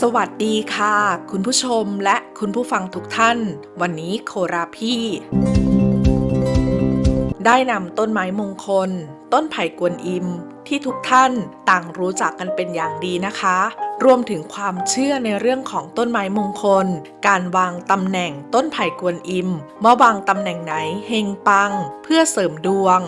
สวัสดีค่ะ คุณผู้ชมและคุณผู้ฟังทุกท่าน วันนี้โคราพี่ ได้นำต้นไม้มงคล ต้นไผ่กวนอิม ที่ทุกท่านต่างรู้จักกันเป็นอย่างดีนะคะ รวมถึงความเชื่อในเรื่องของต้นไม้มงคล การวางตำแหน่งต้นไผ่กวนอิมเมื่อวางตำแหน่งไหนเฮงปัง เพื่อเสริมดวง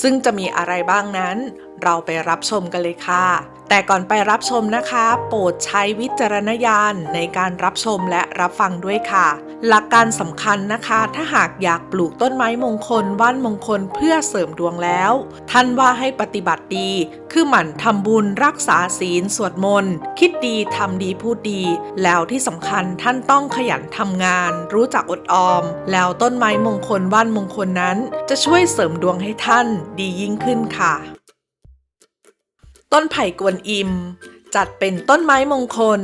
ซึ่งจะมีอะไรบ้างนั้น เราไปรับชมกันเลยค่ะแต่ก่อนไปรับชมนะคะ โปรดใช้วิจารณญาณในการรับชมและรับฟังด้วยค่ะ หลักการสำคัญนะคะ ถ้าหากอยากปลูกต้นไม้มงคลว่านมงคลเพื่อเสริมดวงแล้ว ท่านว่าให้ปฏิบัติดี คือหมั่นทำบุญรักษาศีลสวดมนต์คิดดีทำดีพูดดี แล้วที่สำคัญท่านต้องขยันทำงาน รู้จักอดออม แล้วต้นไม้มงคลว่านมงคลนั้น จะช่วยเสริมดวงให้ท่านดียิ่งขึ้นค่ะ ต้นไผ่กวนอิม จัดเป็นต้นไม้มงคล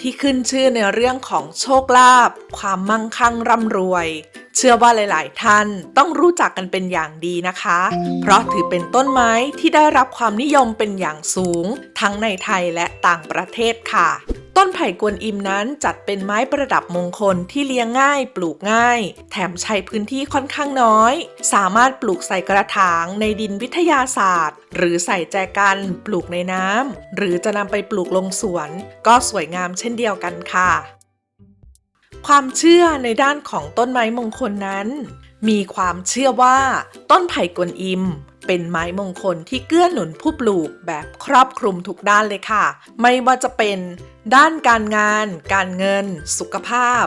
ที่ขึ้นชื่อในเรื่องของโชคลาภความมั่งคั่งร่ำรวยเชื่อว่าหลาย ๆ ท่านต้องรู้จักกันเป็นอย่างดีนะคะ เพราะถือเป็นต้นไม้ที่ได้รับความนิยมเป็นอย่างสูง ทั้งในไทยและต่างประเทศค่ะ ต้นไผ่กวนอิมนั้นจัดเป็นไม้ประดับมงคลที่เลี้ยงง่าย ปลูกง่าย แถมใช้พื้นที่ค่อนข้างน้อย สามารถปลูกใส่กระถางในดินวิทยาศาสตร์ หรือใส่แจกันปลูกในน้ำหรือจะนำไปปลูกลงสวน ก็สวยงามเช่นเดียวกันค่ะ ความเชื่อในด้านของต้นไม้มงคลนั้น มีความเชื่อว่า ต้นไผ่กวนอิม เป็นไม้มงคลที่เกื้อหนุนผู้ปลูกแบบครอบคลุมทุกด้านเลยค่ะ ไม่ว่าจะเป็น ด้านการงาน การเงิน สุขภาพ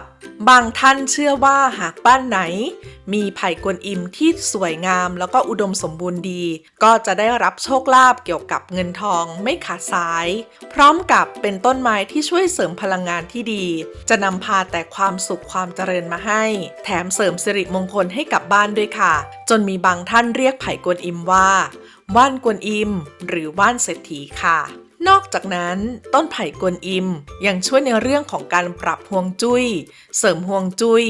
บางท่านเชื่อว่าหากบ้านไหน มีไผ่กวนอิมที่สวยงามแล้วก็อุดมสมบูรณ์ดี ก็จะได้รับโชคลาภเกี่ยวกับเงินทองไม่ขาดสาย พร้อมกับเป็นต้นไม้ที่ช่วยเสริมพลังงานที่ดี จะนำพาแต่ความสุขความเจริญมาให้ แถมเสริมสิริมงคลให้กับบ้านด้วยค่ะ จนมีบางท่านเรียกไผ่กวนอิมว่าว่านกวนอิม หรือว่านเศรษฐีค่ะ นอกจากนั้น ต้นไผ่กวนอิมยังช่วยในเรื่องของการปรับฮวงจุย้ย เสริมฮวงจุย้ย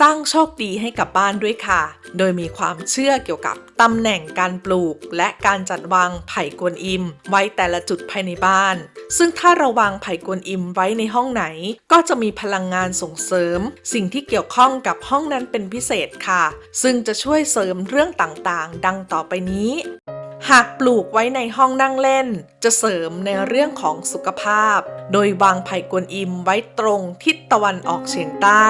สร้างโชคดีให้กับบ้านด้วยค่ะ โดยมีความเชื่อเกี่ยวกับตำแหน่งการปลูก และการจัดวางไผ่กวนอิม ไว้แต่ละจุดภายในบ้าน ซึ่งถ้าเราวางไผ่กวนอิมไว้ในห้องไหน ก็จะมีพลังงานส่งเสริม สิ่งที่เกี่ยวข้องกับห้องนั้นเป็นพิเศษค่ะ ซึ่งจะช่วยเสริมเรื่องต่างๆ ดังต่อไปนี้ หากปลูกไว้ในห้องนั่งเล่น จะเสริมในเรื่องของสุขภาพ โดยวางไผ่กวนอิมไว้ตรงทิศตะวันออกเฉียงใต้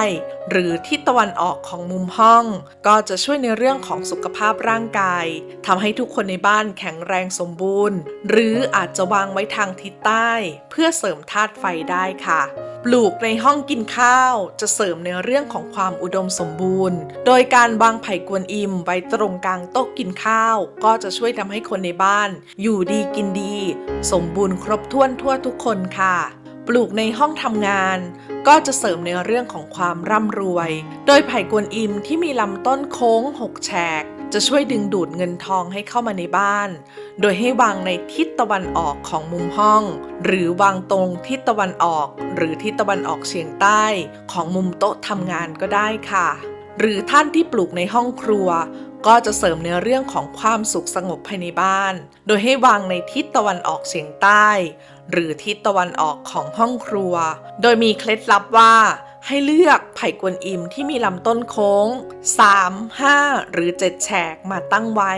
หรือทิศตะวันออกของมุมห้อง ก็จะช่วยในเรื่องของสุขภาพร่างกายทำให้ทุกคนในบ้านแข็งแรงสมบูรณ์ หรืออาจจะวางไว้ทางทิศใต้ เพื่อเสริมธาตุไฟได้ค่ะปลูกในห้องกินข้าวจะเสริมในเรื่องของความอุดมสมบูรณ์ โดยการวางไผ่กวนอิมไว้ตรงกลางโต๊ะกินข้าว ก็จะช่วยทำให้คนในบ้าน อยู่ดีกินดี สมบูรณ์ครบถ้วนทั่วทุกคนค่ะ ปลูกในห้องทำงาน ก็จะเสริมในเรื่องของความร่ำรวย โดยไผ่กวนอิมที่มีลำต้นโค้งหกแฉกจะช่วยดึงดูดเงินทองให้เข้ามาในบ้าน โดยให้วางในทิศตะวันออกของมุมห้อง หรือวางตรงทิศตะวันออก หรือทิศตะวันออกเฉียงใต้ ของมุมโต๊ะทำงานก็ได้ค่ะ หรือท่านที่ปลูกในห้องครัว ก็จะเสริมในเรื่องของความสุขสงบภายในบ้าน โดยให้วางในทิศตะวันออกเฉียงใต้ หรือทิศตะวันออกของห้องครัว โดยมีเคล็ดลับว่าให้เลือกไผ่กวนอิมที่มีลำต้นโค้ง 3 5 หรือ 7 แฉกมาตั้งไว้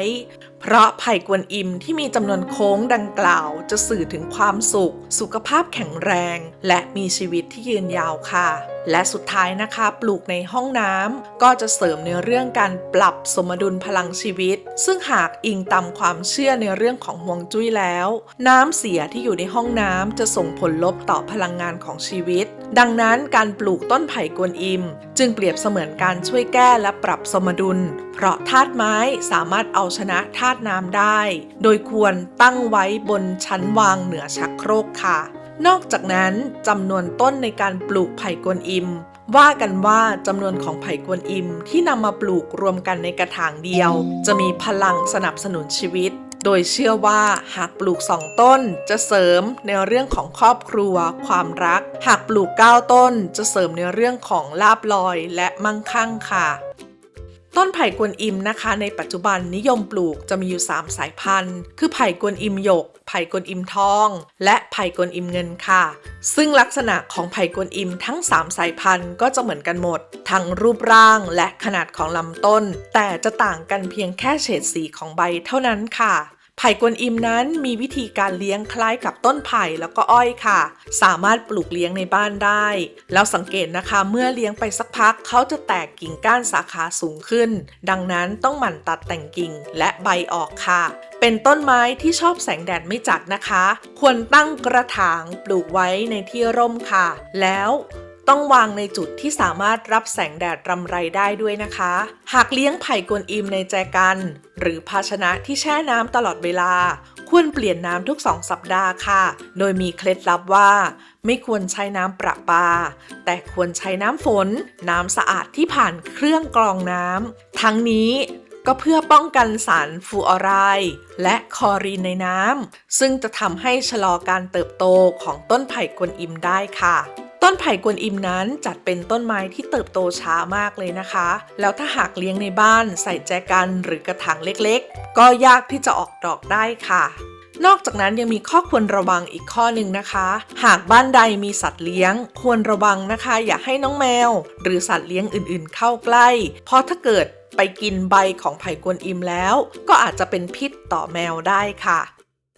เพราะไผ่กวนอิมที่มีจำนวนโค้งดังกล่าวจะสื่อถึงความสุข สุขภาพแข็งแรง และมีชีวิตที่ยืนยาวค่ะ และสุดท้ายนะคะ ปลูกในห้องน้ำก็จะเสริมในเรื่องการปรับสมดุลพลังชีวิต ซึ่งหากอิงตามความเชื่อในเรื่องของฮวงจุ้ยแล้ว น้ำเสียที่อยู่ในห้องน้ำจะส่งผลลบต่อพลังงานของชีวิต ดังนั้นการปลูกต้นไผ่กวนอิม จึงเปรียบเสมือนการช่วยแก้และปรับสมดุล เพราะธาตุไม้สามารถเอาชนะธาตุน้ำได้ โดยควรตั้งไว้บนชั้นวางเหนือชักโครกค่ะ นอกจากนั้นจำนวนต้นในการปลูกไผ่กวนอิม ว่ากันว่าจำนวนของไผ่กวนอิมที่นำมาปลูกรวมกันในกระถางเดียว จะมีพลังสนับสนุนชีวิตโดยเชื่อว่าหากปลูกสองต้นจะเสริมในเรื่องของครอบครัว ความรัก หากปลูก 9 ต้นจะเสริมในเรื่องของลาบลอยและมั่งคั่งค่ะ ต้นไผ่กวนอิมนะคะ ในปัจจุบันนิยมปลูกจะมีอยู่ 3 สายพันธุ์ คือไผ่กวนอิมหยก ไผ่กวนอิมทอง และไผ่กวนอิมเงินค่ะ ซึ่งลักษณะของไผ่กวนอิมทั้ง 3 สายพันธุ์ก็จะเหมือนกันหมด ทั้งรูปร่างและขนาดของลำต้น แต่จะต่างกันเพียงแค่เฉดสีของใบเท่านั้นค่ะ ไผ่กวนอิมนั้นมีวิธีการเลี้ยงคล้ายกับต้นไผ่แล้วก็อ้อยค่ะ สามารถปลูกเลี้ยงในบ้านได้ แล้วสังเกตนะคะเมื่อเลี้ยงไปสักพักเขาจะแตกกิ่งก้านสาขาสูงขึ้น ดังนั้นต้องหมั่นตัดแต่งกิ่งและใบออกค่ะ เป็นต้นไม้ที่ชอบแสงแดดไม่จัดนะคะ ควรตั้งกระถางปลูกไว้ในที่ร่มค่ะ แล้ว ต้องวางในจุดที่สามารถรับแสงแดดรำไรได้ด้วยนะคะ หากเลี้ยงไผ่กวนอิมในแจกัน หรือภาชนะที่แช่น้ำตลอดเวลา ควรเปลี่ยนน้ำทุก 2 สัปดาห์ค่ะ โดยมีเคล็ดลับว่า ไม่ควรใช้น้ำประปา แต่ควรใช้น้ำฝน น้ำสะอาดที่ผ่านเครื่องกรองน้ำทั้งนี้ก็เพื่อป้องกันสารฟูออไรด์และคอรีนในน้ำซึ่งจะทำให้ชะลอการเติบโตของต้นไผ่กวนอิมได้ค่ะ ต้นไผ่กวนอิมนั้นจัดเป็นต้นไม้ที่เติบโตช้ามากเลยนะคะ แล้วถ้าหากเลี้ยงในบ้านใส่แจกันหรือกระถางเล็กๆ ก็ยากที่จะออกดอกได้ค่ะ นอกจากนั้นยังมีข้อควรระวังอีกข้อหนึ่งนะคะ หากบ้านใดมีสัตว์เลี้ยง ควรระวังนะคะ อย่าให้น้องแมว หรือสัตว์เลี้ยงอื่นๆ เข้าใกล้ เพราะถ้าเกิดไปกินใบของไผ่กวนอิมแล้ว ก็อาจจะเป็นพิษต่อแมวได้ค่ะ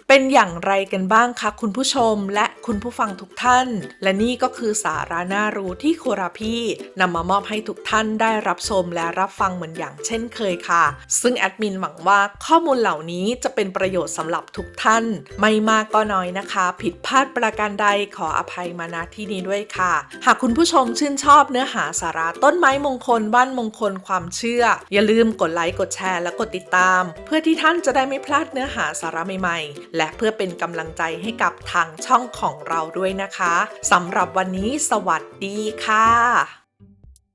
เป็นอย่างไรกันบ้างคะคุณผู้ชมและคุณผู้ฟังทุกท่าน และนี่ก็คือสาระน่ารู้ที่โคราพี่นำมามอบให้ทุกท่านได้รับชมและรับฟังเหมือนอย่างเช่นเคยค่ะ ซึ่งแอดมินหวังว่าข้อมูลเหล่านี้จะเป็นประโยชน์สำหรับทุกท่าน ไม่มากก็น้อยนะคะ ผิดพลาดประการใดขออภัยมาณที่นี้ด้วยค่ะ หากคุณผู้ชมชื่นชอบเนื้อหาสาระต้นไม้มงคลบ้านมงคลความเชื่อ อย่าลืมกดไลค์กดแชร์และกดติดตาม เพื่อที่ท่านจะได้ไม่พลาดเนื้อหาสาระใหม่ๆและเพื่อเป็นกำลังใจให้กับทางช่องของเราด้วยนะคะสำหรับวันนี้สวัสดีค่ะ